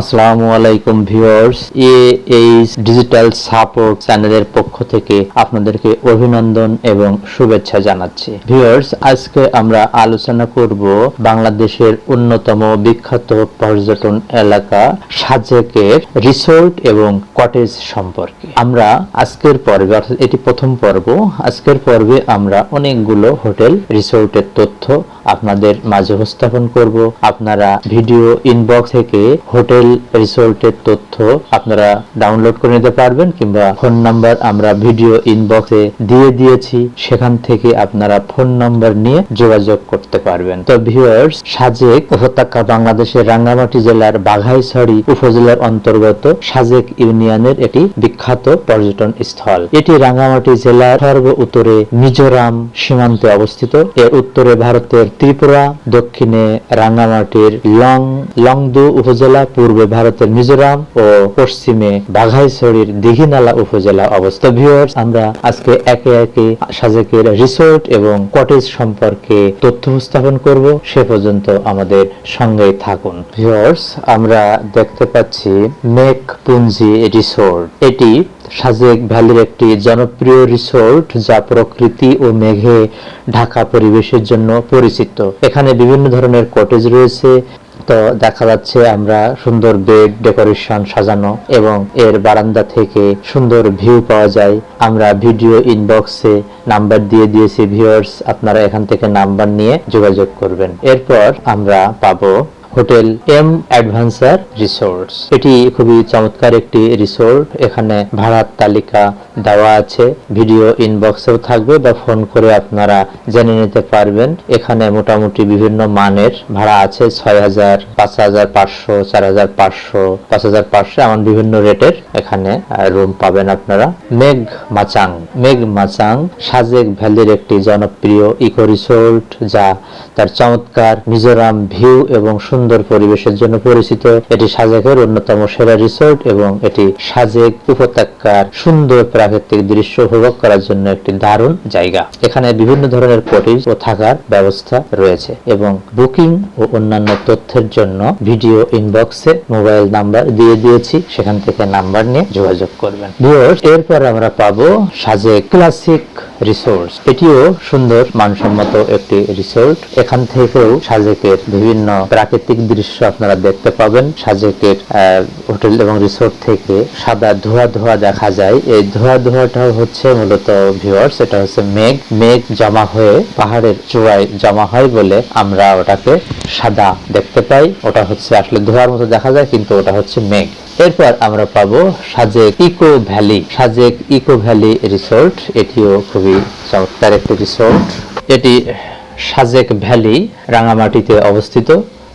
আসসালামু আলাইকুম viewers, A H digital support চ্যানেলের পক্ষ থেকে আপনাদেরকে অভিনন্দন এবং শুভেচ্ছা জানাচ্ছি। ভিউয়ার্স, আজকে আমরা আলোচনা করব বাংলাদেশের অন্যতম বিখ্যাত পর্যটন এলাকা সাজেকের রিসোর্ট এবং কটেজ সম্পর্কে। আমরা আজকের পর্বে, অর্থাৎ এটি প্রথম পর্ব, আজকের পর্বে আমরা অনেকগুলো হোটেল রিসোর্টের তথ্য আপনাদের মাঝে উপস্থাপন করব। আপনারা ভিডিও ইনবক্স থেকে হোটেল রিসোর্টের তথ্য আপনারা ডাউনলোড করে নিতে পারবেন কিংবা ফোন নাম্বার আমরা ভিডিও ইনবক্সে দিয়ে দিয়েছি। সেখান থেকে আপনারা ফোন নাম্বার নিয়ে যোগাযোগ করতে পারবেন। তো ভিউয়ার্স সাজেক উপত্যকা বাংলাদেশের রাঙ্গামাটি জেলার বাঘাইছড়ি উপজেলার অন্তর্গত সাজেক ইউনিয়নের একটি বিখ্যাত পর্যটন স্থল। এটি রাঙ্গামাটি জেলার সর্ব উত্তরে মিজোরাম সীমান্তে অবস্থিত। এর উত্তরে ভারতের ত্রিপুরা, দক্ষিণে রাঙ্গামাটির লং, লংদু উপজেলা, পূর্বে ভারতের মিজোরাম ও পশ্চিমে বাঘাইছড়ির দিঘিনালা উপজেলা অবস্থিত ভিউয়ার্স আমরা আজকে একে একে সাজেকের রিসোর্ট এবং কটেজ সম্পর্কে তথ্য উপস্থাপন করব। সে পর্যন্ত আমাদের সঙ্গেই থাকুন। ভিউয়ার্স আমরা দেখতে পাচ্ছি মেক পুঞ্জি রিসোর্ট এটি সাজেক ভ্যালির একটি জনপ্রিয় রিসোর্ট যা প্রকৃতি ও মেঘে ঢাকা পরিবেশের জন্য পরিচিত। এখানে বিভিন্ন ধরনের কটেজ রয়েছে তো দেখা যাচ্ছে আমরা সুন্দর বেড, ডেকোরেশন সাজানো এবং এর বারান্দা থেকে সুন্দর ভিউ পাওয়া যায়। আমরা ভিডিও ইনবক্সে নাম্বার দিয়ে দিয়েছি ভিউয়ার্স আপনারা এখান থেকে নাম্বার নিয়ে যোগাযোগ করবেন। এরপর আমরা পাবো হোটেল এম অ্যাডভান্সার রিসোর্টস। এটি খুবই চমৎকার একটি রিসোর্ট। এখানে ভাড়ার তালিকা দেওয়া আছে। ভিডিও ইনবক্সেও থাকবে বা ফোন করে আপনারা জেনে নিতে পারবেন। এখানে মোটামুটি বিভিন্ন মানের ভাড়া আছে। ছয় হাজার, পাঁচ হাজার পাঁচশো, চার হাজার পাঁচশো, পাঁচ হাজার পাঁচশো, এমন বিভিন্ন রেটের এখানে রুম পাবেন আপনারা। মেঘ মাচাং। মেঘ মাচাং সাজেক ভ্যালির একটি জনপ্রিয় ইকো রিসোর্ট, যা তার চমৎকার মিজোরাম ভিউ এবং সুন্দর পরিবেশের জন্য পরিচিত। এটি সাজেকের অন্যতম সেরা রিসোর্ট এবং এটি সাজেক উপত্যকার সুন্দর প্রাকৃতিক দৃশ্য উপভোগ করার জন্য একটি দারুণ জায়গা। এখানে বিভিন্ন ধরনের কটেজ ও থাকার ব্যবস্থা রয়েছে এবং বুকিং ও অন্যান্য তথ্যের জন্য ভিডিও ইনবক্সে মোবাইল নাম্বার দিয়ে দিয়েছি। সেখান থেকে নাম্বার নিয়ে যোগাযোগ করবেন। এরপর আমরা পাবো সাজেক ক্লাসিক রিসোর্স এটিও সুন্দর, মানসম্মত একটি রিসোর্ট এখান থেকেও সাজেকের বিভিন্ন প্রাকৃতিক দৃশ্য আপনারা দেখতে পাবেন। সাজেকের হোটেল এবং রিসোর্ট থেকে সাদা ধোয়া ধোয়া দেখা যায়। এই ধোয়া ধোয়াটা হচ্ছে মূলত ভিউয়ার্স এটা হচ্ছে মেঘ। মেঘ জমা হয়ে পাহাড়ের চূড়ায় জমা হয় বলে আমরা ওটাকে সাদা দেখতে পাই। ওটা হচ্ছে আসলে ধোয়ার মতো দেখা যায়, কিন্তু ওটা হচ্ছে মেঘ। এরপর আমরা পাবো Sajek eco valley. Sajek eco valley resort, এটিও খুবই চমৎকার একটি রিসোর্ট। এটি সাজেক ভ্যালি রাঙামাটিতে অবস্থিত।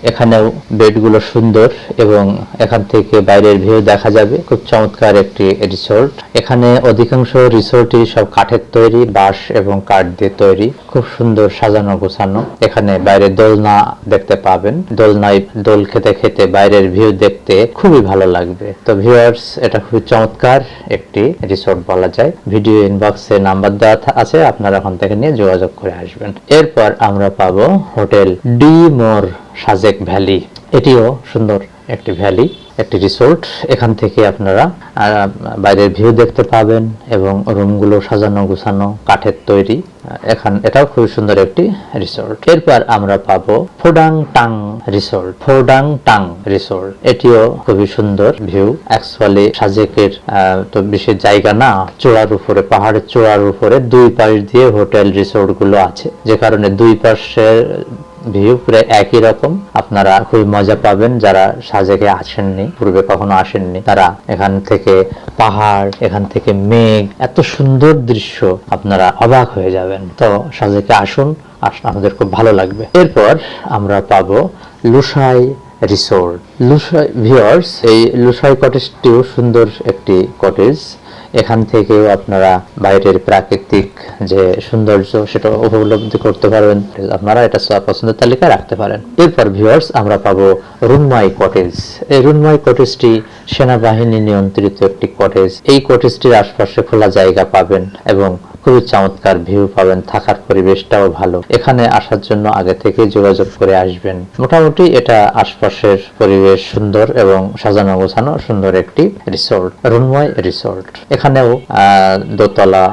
এখানেও বেডগুলো সুন্দর এবং এখান থেকে বাইরের ভিউ দেখা যাবে। খুব চমৎকার একটি রিসোর্ট। এখানে অধিকাংশ রিসোর্টই সব কাঠের তৈরি, বাঁশ এবং কাঠ দিয়ে তৈরি। খুব সুন্দর সাজানো গোছানো। এখানে বাইরে দোলনা দেখতে পাবেন। দোলনায় দোল খেতে খেতে বাইরের ভিউ দেখতে খুবই ভালো লাগবে। তো ভিউয়ার্স, এটা খুবই চমৎকার একটি রিসোর্ট বলা যায়। ভিডিও ইনবক্সে নাম্বার দেওয়া আছে, আপনারা ওখান থেকে নিয়ে যোগাযোগ করে আসবেন। এরপর আমরা পাবো hotel de more Sajek valley. এটিও সুন্দর একটি ভ্যালি, একটি রিসোর্ট। এখান থেকে আপনারা বাইরের ভিউ দেখতে পাবেন এবং রুমগুলো সাজানো গোছানো, কাঠের তৈরি। এখান, এটাও খুবই সুন্দর একটি রিসোর্ট। এরপর আমরা পাবো ফোডাং টাং রিসোর্ট। ফোডাং টাং রিসোর্ট। এটিও খুবই সুন্দর ভিউ। অ্যাকচুয়ালি সাজেকের তো বেশি জায়গা না। চূড়ার উপরে, পাহাড়ের চূড়ার উপরে দুই পাশ দিয়ে হোটেল রিসোর্টগুলো আছে। যে কারণে দুই পাশে ভিউ প্রায় একই রকম। আপনারা খুবই মজা পাবেন যারা সাজেকে আসেননি, পূর্বে কখনো আসেননি। তারা এখান থেকে পাহাড়, এখান থেকে মেঘ, এত সুন্দর দৃশ্য আপনারা অবাক হয়ে যাবেন। তো সাজেকে আসুন, আস- আমাদের খুব ভালো লাগবে। এরপর আমরা পাবো লুসাই রিসোর্ট। লুসাই ভিওর্স এই লুসাই কটেজটিও সুন্দর একটি কটেজ। এখান থেকেও আপনারা বাইরের প্রাকৃতিক যে সৌন্দর্য, সেটা উপলব্ধি করতে পারবেন। আপনারা এটা পছন্দের তালিকায় রাখতে পারেন। এরপর ভিউয়ার্স আমরা পাবো রুনমাই কটেজ এই রুনমাই কটেজটি সেনাবাহিনী নিয়ন্ত্রিত একটি কটেজ এই কটেজটির আশপাশে খোলা জায়গা পাবেন এবং খুবই চমৎকার ভিউ পাবেন, থাকার পরিবেশটাও ভালো। এখানে আসার জন্য আগে থেকে যোগাযোগ করে আসবেন। মোটামুটি এটা আশপাশের পরিবেশ সুন্দর এবং সাজানো গোছানো সুন্দর একটি রিসোর্ট রুনময় রিসোর্ট এখানেও দোতলা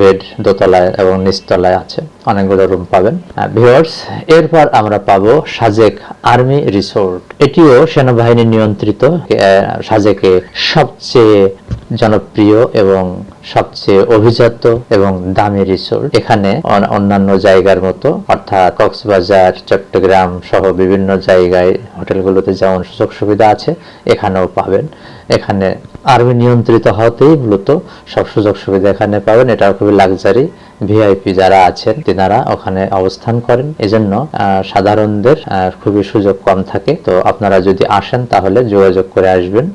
বেড দোতলায় এবং নিচতলায় আছে। অনেকগুলো রুম পাবেন। ভিউয়ার্স এরপর আমরা পাবো সাজেক আর্মি রিসোর্ট এটিও সেনাবাহিনী নিয়ন্ত্রিত। সাজেকে সবচেয়ে জনপ্রিয় এবং সবচেয়ে অভিজাত এবং দামি রিসোর্ট এখানে অন- অন্যান্য জায়গার মতো, অর্থাৎ কক্সবাজার, চট্টগ্রাম সহ বিভিন্ন জায়গায় হোটেলগুলোতে যেমন সুযোগ সুবিধা আছে, এখানেও পাবেন। এখানে আর্মি নিয়ন্ত্রিত হতেই মূলত সব সুযোগ সুবিধা এখানে পাবেন। এটা খুবই লাক্সারি ভিআইপি যারা আছেন, তিনারা ওখানে অবস্থান করেন। এজন্য সাধারণদের খুবই সুযোগ কম থাকে। তো আপনারা যদি আসেন তাহলে যোগাযোগ করে আসবেন।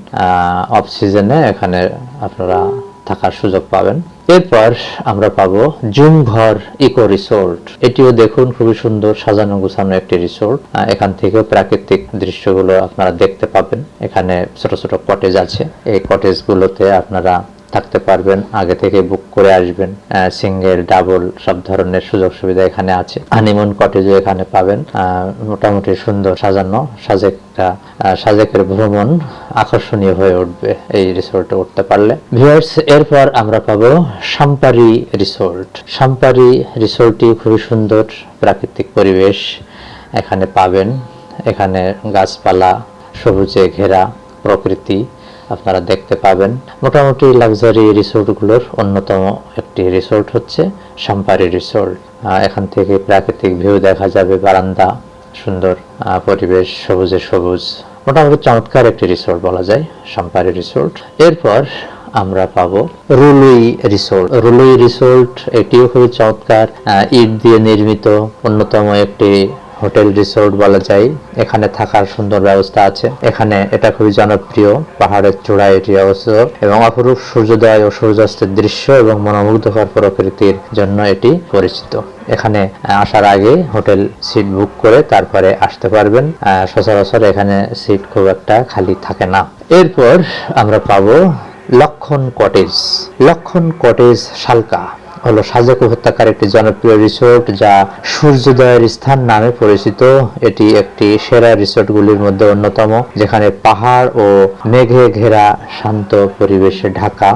অফ সিজনে এখানে আপনারা থাকার সুযোগ পাবেন। এরপর আমরা পাবো জুমঘর ইকো রিসোর্ট। এটিও দেখুন, খুবই সুন্দর, সাজানো গোছানো একটি রিসোর্ট। এখান থেকেও প্রাকৃতিক দৃশ্যগুলো আপনারা দেখতে পাবেন। এখানে ছোট ছোট কটেজ আছে। এই কটেজ গুলোতে আপনারা থাকতে পারবেন, আগে থেকে বুক করে আসবেন সিঙ্গেল ডাবল সব ধরনের সুযোগ সুবিধা এখানে আছে। হানিমুন কটেজও এখানে পাবেন মোটামুটি সুন্দর সাজানো, সাজেকটা সাজেকের ভ্রমণ আকর্ষণীয় হয়ে উঠবে এই রিসোর্টে উঠতে পারলে। ভিউয়ার্স এরপর আমরা পাবো সাম্পারি রিসোর্ট সাম্পারি রিসোর্টটি খুবই সুন্দর, প্রাকৃতিক পরিবেশ এখানে পাবেন। এখানে গাছপালা, সবুজে ঘেরা প্রকৃতি। আপনারা দেখতে পাবেন। মোটামুটি লাক্সারি রিসোর্টগুলোর অন্যতম একটি রিসোর্ট হচ্ছে সাম্পারি রিসোর্ট এখান থেকে প্রাকৃতিক ভিউ দেখা যাবে, বারান্দা, সুন্দর পরিবেশ, সবুজে সবুজ। মোটামুটি চমৎকার একটি রিসোর্ট বলা যায় সাম্পারি রিসোর্ট এরপর আমরা পাবো রুলুই রিসোর্ট রুলুই রিসোর্ট এটিও খুবই চমৎকার ইট দিয়ে নির্মিত, অন্যতম একটি হোটেল, রিসোর্ট বলা যায়। এখানে থাকার সুন্দর ব্যবস্থা আছে। এখানে এটা খুবই জনপ্রিয়, পাহাড়ের চূড়ায় এটি অবস্থিত এবং অপরূপ সূর্যোদয় ও সূর্যাস্তের দৃশ্য এবং মনোমুগ্ধকর প্রকৃতির জন্য এটি পরিচিত। এখানে আসার আগে হোটেল সিট বুক করে তারপরে আসতে পারবেন। সচরাচর এখানে সিট খুব একটা খালি থাকে না। এরপর আমরা পাবো লক্ষণ কটেজ। লক্ষণ কটেজ শালকা। হলো সাজেক হত্যাকার একটি জনপ্রিয় রিসোর্ট যা সূর্যোদয়ের স্থান নামে পরিচিত। এটি একটি সেরা রিসোর্টগুলির মধ্যে অন্যতম, যেখানে পাহাড় ও মেঘে ঘেরা শান্ত পরিবেশে ঢাকা।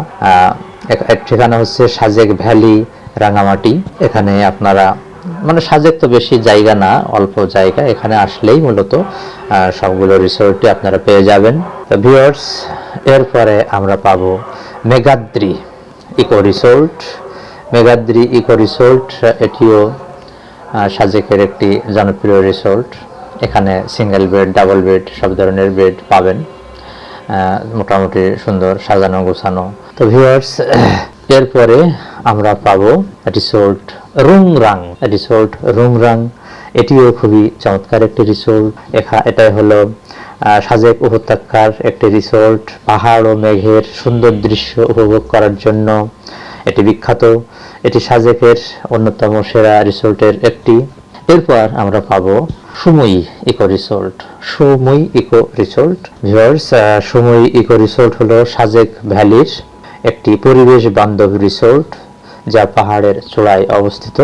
ঠিকানা হচ্ছে সাজেক ভ্যালি, রাঙামাটি। এখানে আপনারা মানে সাজেক তো বেশি জায়গা না, অল্প জায়গা। এখানে আসলেই মূলত সবগুলো রিসোর্টই আপনারা পেয়ে যাবেন। তো ভিউয়ার্স এরপরে আমরা পাবো Megadri eco resort Megadri eco resort এটিও সাজেকের একটি জনপ্রিয় রিসোর্ট এখানে সিঙ্গেল বেড ডাবল বেড সব ধরনের বেড পাবেন। মোটামুটি সুন্দর সাজানো, গোছানো। তো ভিউয়ার্স এরপরে আমরা পাবো রিসোর্ট রুংরাং রিসোর্ট রুংরাং এটিও খুবই চমৎকার একটি রিসোর্ট এখা, এটাই হলো সাজেক উপত্যকার একটি রিসোর্ট পাহাড় ও মেঘের সুন্দর দৃশ্য উপভোগ করার জন্য। এটি বিখ্যাত। এটি সাজেকের অন্যতম সেরা রিসোর্টের একটি। এরপর আমরা পাবো Sumoyee eco resort. Sumoyee eco resort. Viewers Sumoyee eco resort হলো সাজেক ভ্যালির একটি পরিবেশ বান্ধব রিসোর্ট যা পাহাড়ের চূড়ায় অবস্থিত।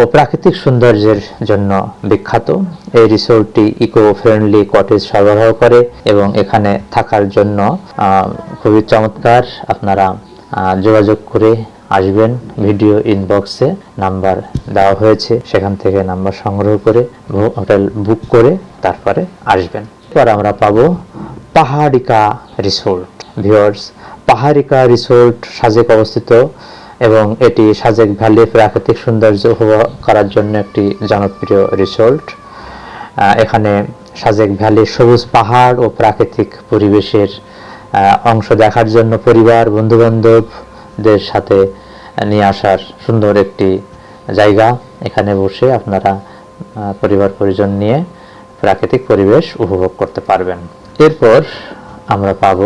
ও প্রাকৃতিক সৌন্দর্যের জন্য বিখ্যাত। এই রিসোর্টটি ইকো ফ্রেন্ডলি কটেজ সরবরাহ করে এবং এখানে থাকার জন্য খুবই চমৎকার। আপনারা যোগাযোগ করে আসবেন। ভিডিও ইনবক্সে নাম্বার দেওয়া হয়েছে। সেখান থেকে নাম্বার সংগ্রহ করে হোটেল বুক করে তারপরে আসবেন। এবার আমরা পাবো Paharika resort viewers Paharika resort Sajek অবস্থিত এবং এটি সাজেক ভ্যালি প্রাকৃতিক সৌন্দর্য উপভোগ করার জন্য একটি জনপ্রিয় রিসোর্ট এখানে সাজেক ভ্যালির সবুজ পাহাড় ও প্রাকৃতিক পরিবেশের অংশ দেখার জন্য পরিবার বন্ধু বান্ধবদের সাথে নিয়ে আসার সুন্দর একটি জায়গা। এখানে বসে আপনারা পরিবার, পরিজন নিয়ে প্রাকৃতিক পরিবেশ উপভোগ করতে পারবেন। এরপর আমরা পাব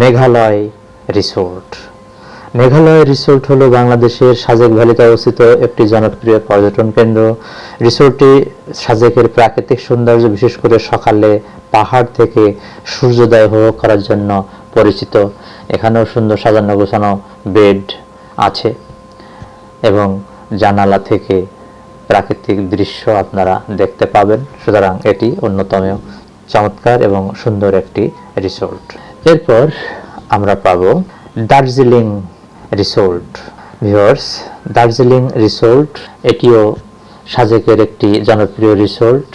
মেঘালয় রিসোর্ট। মেঘালয় রিসোর্ট হলো বাংলাদেশের সাজেক ভ্যালিতে অবস্থিত একটি জনপ্রিয় পর্যটন কেন্দ্র। রিসোর্টটি সাজেকের প্রাকৃতিক সৌন্দর্য, বিশেষ করে সকালে পাহাড় থেকে সূর্যোদয় উপভোগ করার জন্য পরিচিত। এখানেও সুন্দর সাজানো গোছানো বেড আছে এবং জানালা থেকে প্রাকৃতিক দৃশ্য আপনারা দেখতে পাবেন। সুতরাং এটি অন্যতম চমৎকার এবং সুন্দর একটি রিসোর্ট। এরপর আমরা পাবো Darjeeling resort. Viewers, Darjeeling resort, এটিও সাজেকের একটি জনপ্রিয় রিসোর্ট।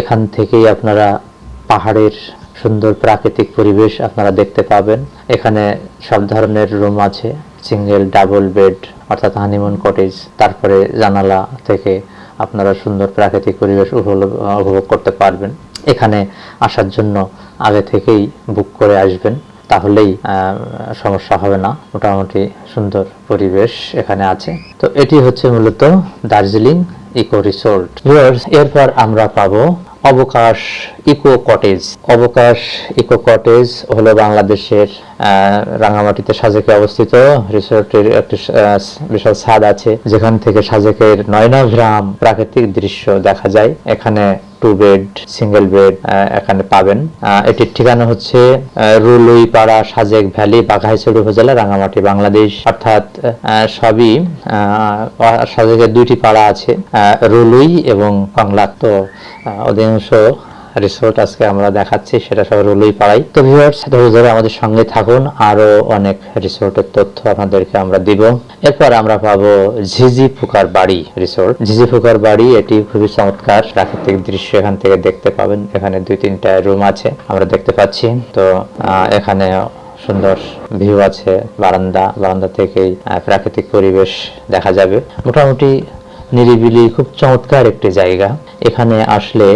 এখান থেকেই আপনারা পাহাড়ের সুন্দর প্রাকৃতিক পরিবেশ আপনারা দেখতে পাবেন। এখানে সব ধরনের রুম আছে, সিঙ্গেল, ডাবল বেড, অর্থাৎ হানিমুন কটেজ। তারপরে জানালা থেকে আপনারা সুন্দর প্রাকৃতিক পরিবেশ উপভোগ করতে পারবেন। এখানে আসার জন্য আগে থেকেই বুক করে আসবেন। তাহলেই সমস্যা হবে না। মোটামুটি সুন্দর পরিবেশ এখানে আছে। তো এটি হচ্ছে মূলত দার্জিলিং ইকো রিসোর্ট। এরপর আমরা পাবো Abakash eco cottage. Abakash eco cottage হলো বাংলাদেশের রাঙামাটিতে সাজেকে অবস্থিত। রিসোর্টের একটি বিশাল ছাদ আছে। যেখান থেকে সাজেকের নয়নাগ্রাম প্রাকৃতিক দৃশ্য দেখা যায়। এখানে টু বেড সিঙ্গেল বেড এখানে পাবেন। এটির ঠিকানা হচ্ছে রুলুই পাড়া সাজেক ভ্যালি, বাঘাইছড়ি উপজেলা, রাঙামাটি, বাংলাদেশ। অর্থাৎ সবই সাজেকের দুইটি পাড়া আছে রুলুই এবং বাংলা তো অধিকাংশ রিসোর্ট আজকে আমরা দেখাচ্ছি, সেটা সব রুলুই পাড়াই তো ভিউয়ার্স ধৈর্য ধরে আমাদের সঙ্গে থাকুন, আরও অনেক রিসোর্টের তথ্য আপনাদেরকে আমরা দিব। এরপর আমরা পাবো ঝিঝি ফুকার বাড়ি রিসোর্ট ঝিঝি ফুকার বাড়ি, এটি খুবই চমৎকার। প্রাকৃতিক দৃশ্য এখান থেকে দেখতে পাবেন। এখানে দুই তিনটা রুম আছে, আমরা দেখতে পাচ্ছি। তো এখানে সুন্দর ভিউ আছে বারান্দা। বারান্দা থেকেই প্রাকৃতিক পরিবেশ দেখা যাবে। মোটামুটি নিরিবিলি, খুব চমৎকার একটি জায়গা। এখানে আসলে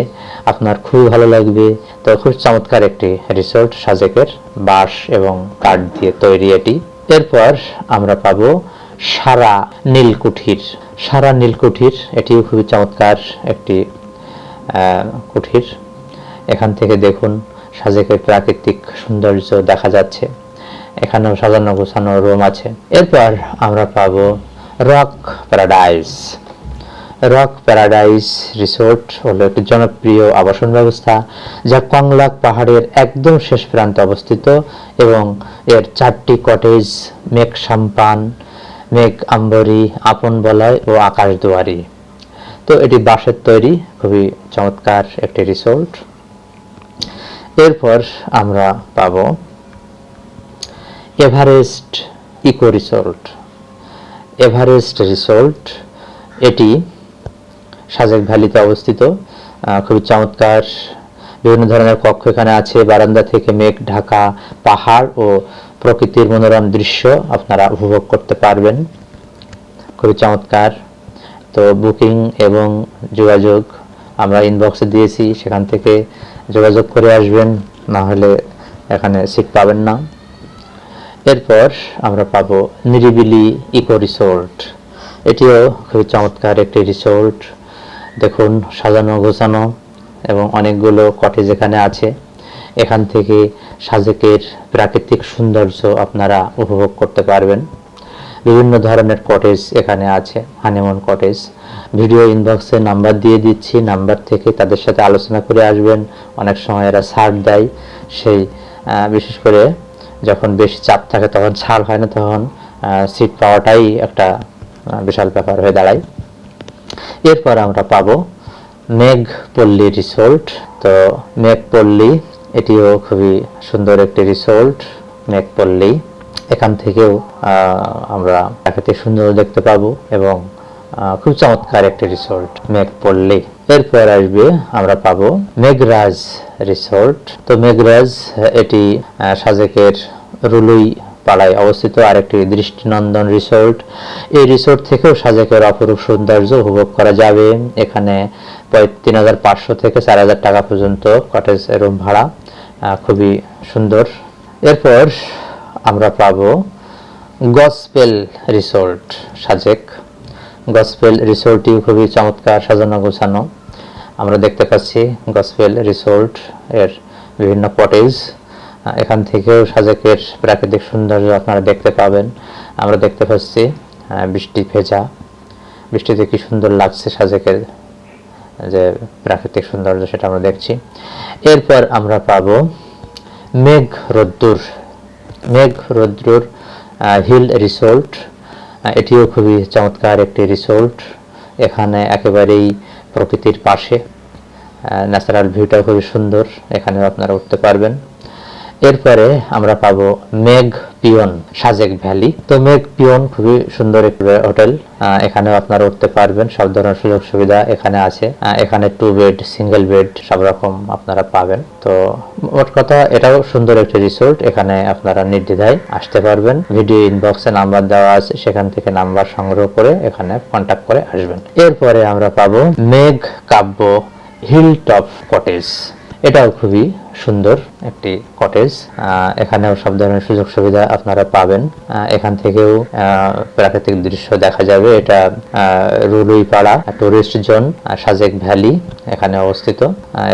আপনার খুবই ভালো লাগবে। তো খুব চমৎকার একটি রিসোর্ট সাজেকের বাঁশ এবং কাঠ দিয়ে তৈরি এটি। এরপর আমরা পাবো সারা নীলকুঠির। সারা নীলকুঠির, এটিও খুবই চমৎকার একটি কুঠির। এখান থেকে দেখুন সাজেকের প্রাকৃতিক সৌন্দর্য দেখা যাচ্ছে। এখানেও সাজানো গোছানো রুম আছে। এরপর আমরা পাবো rock paradise. Rock paradise resort হলো একটি জনপ্রিয় আবাসন ব্যবস্থা, যা কংলাক পাহাড়ের একদম শেষ প্রান্তে অবস্থিত এবং এর চারটি কটেজ, মেঘ সাম্পান, মেঘ আম্বরি, আপন বলয় ও আকাশ দুয়ারি। তো এটি বাঁশের তৈরি, খুবই চমৎকার একটি রিসোর্ট। এরপর আমরা পাব Everest eco resort. Everest resort, এটি সাজেক ভ্যালিতে অবস্থিত। খুবই চমৎকার। বিভিন্ন ধরনের কক্ষ এখানে আছে। বারান্দা থেকে মেঘ ঢাকা, পাহাড় ও প্রকৃতির মনোরম দৃশ্য আপনারা উপভোগ করতে পারবেন। খুবই চমৎকার। তো বুকিং এবং যোগাযোগ আমরা ইনবক্সে দিয়েছি। সেখান থেকে যোগাযোগ করে আসবেন। না হলে এখানে সিট পাবেন না। এরপর আমরা পাবো নিরিবিলি ইকো রিসোর্ট। এটিও খুবই চমৎকার একটি রিসোর্ট। দেখুন, সাজানো গোছানো এবং অনেকগুলো কটেজ এখানে আছে। এখান থেকে সাজেকের প্রাকৃতিক সৌন্দর্য আপনারা উপভোগ করতে পারবেন। বিভিন্ন ধরনের কটেজ এখানে আছে হানিমুন কটেজ ভিডিও ইনবক্সে নাম্বার দিয়ে দিচ্ছি নাম্বার থেকে তাদের সাথে আলোচনা করে আসবেন। অনেক সময় এরা ছাড় দেয়। সেই বিশেষ করে যখন বেশি চাপ থাকে তখন ছাড় হয় না, তখন সিট পাওয়াটাই একটা বিশাল ব্যাপার হয়ে দাঁড়ায়। এরপর আমরা পাবো মেঘপল্লী রিসোর্ট তো মেঘপল্লী এটিও খুবই সুন্দর একটি রিসোর্ট মেঘপল্লী এখান থেকেও আমরা প্রাকৃতিক সুন্দর দেখতে পাবো এবং খুব চমৎকার একটি রিসোর্ট মেঘপল্লী এরপর আসবে, আমরা পাবো মেঘরাজ রিসোর্ট তো মেঘরাজ, এটি সাজেকের রুলুই পাড়ায় অবস্থিত আরেকটি দৃষ্টিনন্দন রিসোর্ট। এই রিসোর্ট থেকেও সাজেকের অপরূপ সৌন্দর্য উপভোগ করা যাবে। এখানে তিন হাজার পাঁচশো থেকে চার হাজার টাকা পর্যন্ত কটেজ রুম ভাড়া খুবই সুন্দর। এরপর আমরা পাবো গসপেল রিসোর্ট সাজেক। গসপেল রিসোর্টটি খুবই চমৎকার সাজানো গোছানো। আমরা দেখতে পাচ্ছি গসপেল রিসোর্ট এর বিভিন্ন কটেজ এখান থেকেও সাজেকের প্রাকৃতিক সৌন্দর্য আপনারা দেখতে পাবেন। আমরা দেখতে পাচ্ছি বৃষ্টি ভেজা। বৃষ্টিতে কি সুন্দর লাগছে সাজেকের যে প্রাকৃতিক সৌন্দর্য সেটা আমরা দেখছি। এরপর আমরা পাবো মেঘ রোদ্দুর মেঘ রোদ্দুর হিল রিসোর্ট। এটিও খুবই চমৎকার একটি রিসোর্ট। এখানে একেবারেই প্রকৃতির পাশে। ন্যাচারাল ভিউটা খুবই সুন্দর। এখানে আপনারা উঠতে পারবেন। এরপরে আমরা পাবো মেঘ পিয়ন, সাজেক ভ্যালি। তো মেঘ পিয়ন খুবই সুন্দর একটি হোটেল। এখানে আপনারা উঠতে পারবেন, সব ধরনের সুযোগ সুবিধা এখানে আছে। এখানে টু বেড সিঙ্গেল বেড সব রকম আপনারা পাবেন। তো মোট কথা, এটাও সুন্দর একটি রিসোর্ট এখানে আপনারা নির্দ্বিধায় আসতে পারবেন। ভিডিও ইনবক্সে নাম্বার দেওয়া আছে, সেখান থেকে নাম্বার সংগ্রহ করে এখানে কন্ট্যাক্ট করে আসবেন। এরপরে আমরা পাবো মেঘ কাব্য হিল টপ কটেজ এটাও খুবই সুন্দর একটি কটেজ এখানেও সব ধরনের সুযোগ সুবিধা আপনারা পাবেন। এখান থেকেও প্রাকৃতিক দৃশ্য দেখা যাবে। এটা Ruluipara tourist zone Sajek valley এখানে অবস্থিত।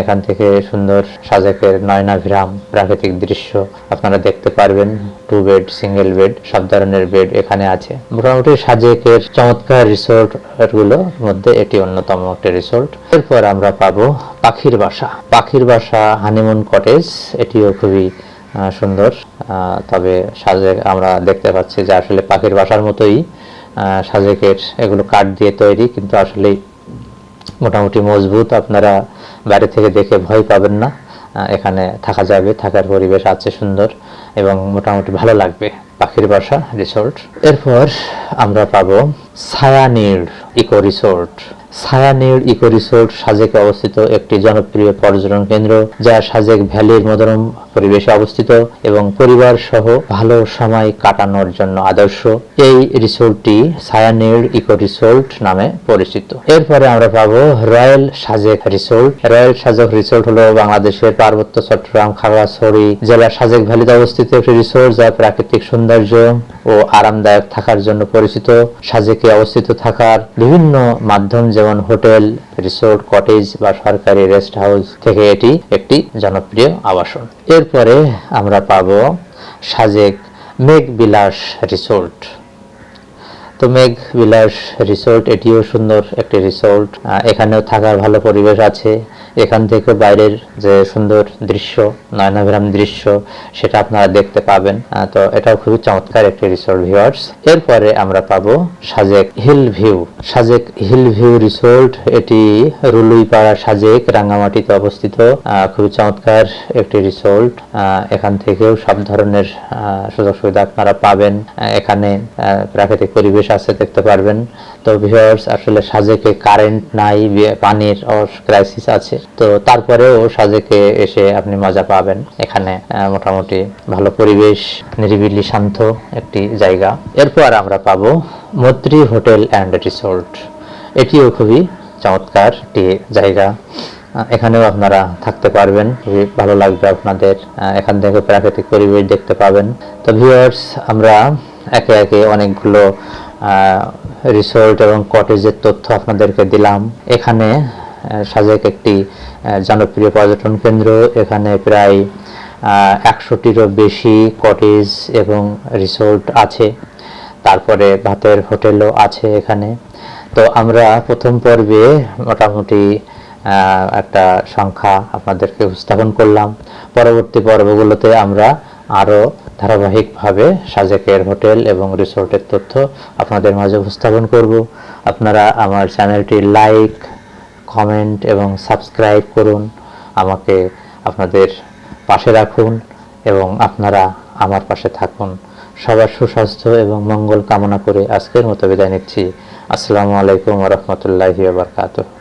এখান থেকে সুন্দর সাজেকের নয়নাভিরাম প্রাকৃতিক দৃশ্য আপনারা দেখতে পারবেন। টু বেড সিঙ্গেল বেড সব ধরনের বেড এখানে আছে। মোটামুটি সাজেকের চমৎকার রিসোর্টগুলোর মধ্যে এটি অন্যতম একটি রিসোর্ট এরপর আমরা পাবো পাখির বাসা। পাখির বাসা হানিমুন কটেজ এটিও খুবই সুন্দর। তবে সাজেক আমরা দেখতে পাচ্ছি যে আসলে পাখির বাসার মতোই সাজেকের এগুলো কাঠ দিয়ে তৈরি, কিন্তু আসলে মোটামুটি মজবুত। আপনারা বাইরে থেকে দেখে ভয় পাবেন না এখানে থাকা যাবে, থাকার পরিবেশ আছে সুন্দর এবং মোটামুটি ভালো লাগবে পাখির বাসা রিসোর্ট এরপর আমরা পাবো Chhayanir eco resort Chhayanir eco resort সাজেকে অবস্থিত একটি জনপ্রিয় পর্যটন কেন্দ্র, যা সাজেক ভ্যালির মনোরম পরিবেশে অবস্থিত এবং পরিবার সহ ভালো সময় কাটানোর জন্য আদর্শ। এই রিসোর্টটি ছায়ানীড় ইকো রিসোর্ট নামে পরিচিত। এরপরে আমরা পাবো royal Sajek resort. Royal Sajek resort হলো বাংলাদেশের পার্বত্য চট্টগ্রাম, খাগড়াছড়ি জেলার সাজেক ভ্যালিতে অবস্থিত একটি রিসোর্ট, যা প্রাকৃতিক সৌন্দর্য ও আরামদায়ক থাকার জন্য পরিচিত। সাজেকে অবস্থিত থাকার বিভিন্ন মাধ্যম যেমন হোটেল, রিসোর্ট, কটেজ বা সরকারি রেস্ট হাউস থেকে এটি একটি জনপ্রিয় আবাসন। এরপরে আমরা পাব সাজেক মেঘ বিলাস রিসোর্ট। তো মেঘ বিলাস রিসোর্ট এটিও সুন্দর একটি রিসোর্ট। এখানেও থাকার ভালো পরিবেশ আছে। এখান থেকে বাইরের যে সুন্দর দৃশ্য নয়নাভিরাম দৃশ্য, সেটা আপনারা দেখতে পাবেন। তো এটাও খুবই চমৎকার একটি রিসোর্ট ভিউয়ার্স এরপরে আমরা পাবো Sajek hill view Sajek hill view resort এটি রুলুইপাড়া সাজেক, রাঙ্গামাটিতে অবস্থিত। খুবই চমৎকার একটি রিসোর্ট এখান থেকেও সব ধরনের সুযোগ সুবিধা আপনারা পাবেন। এখানে প্রাকৃতিক পরিবেশ আছে, দেখতে পারবেন। তো ভিউয়ার্স আসলে সাজেকে কারেন্ট নাই পানির ক্রাইসিস আছে। তো তারপরেও সাজেকে এসে আপনি মজা পাবেন। এখানে মোটামুটি ভালো পরিবেশ, নিরিবিলি, শান্ত একটি জায়গা। এরপর আমরা পাবো মৈত্রী হোটেল অ্যান্ড রিসোর্ট এটিও খুবই চমৎকার একটি জায়গা। এখানেও আপনারা থাকতে পারবেন। খুবই ভালো লাগবে আপনাদের। এখান থেকে প্রাকৃতিক পরিবেশ দেখতে পাবেন। তো ভিউয়ার্স আমরা একে একে অনেকগুলো রিসোর্ট এবং কটেজের তথ্য আপনাদেরকে দিলাম। এখানে সাজেক একটি জনপ্রিয় পর্যটন কেন্দ্র। এখানে প্রায় একশোটিরও বেশি কটেজ এবং রিসোর্ট আছে। তারপরে ভাতের হোটেলও আছে এখানে। তো আমরা প্রথম পর্বে মোটামুটি একটা সংখ্যা আপনাদেরকে উপস্থাপন করলাম। পরবর্তী পর্বগুলোতে আমরা আরও ধারাবাহিকভাবে সাজেকের হোটেল এবং রিসোর্টের তথ্য আপনাদের মাঝে উপস্থাপন করব। আপনারা আমার চ্যানেলটি লাইক, কমেন্ট এবং সাবস্ক্রাইব করুন। আমাকে আপনাদের পাশে রাখুন এবং আপনারা আমার পাশে থাকুন। সবার সুস্বাস্থ্য এবং মঙ্গল কামনা করে আজকের মতো বিদায় নিচ্ছি। আসসালামু আলাইকুম রহমতুল্লাহি বারকাতুহ।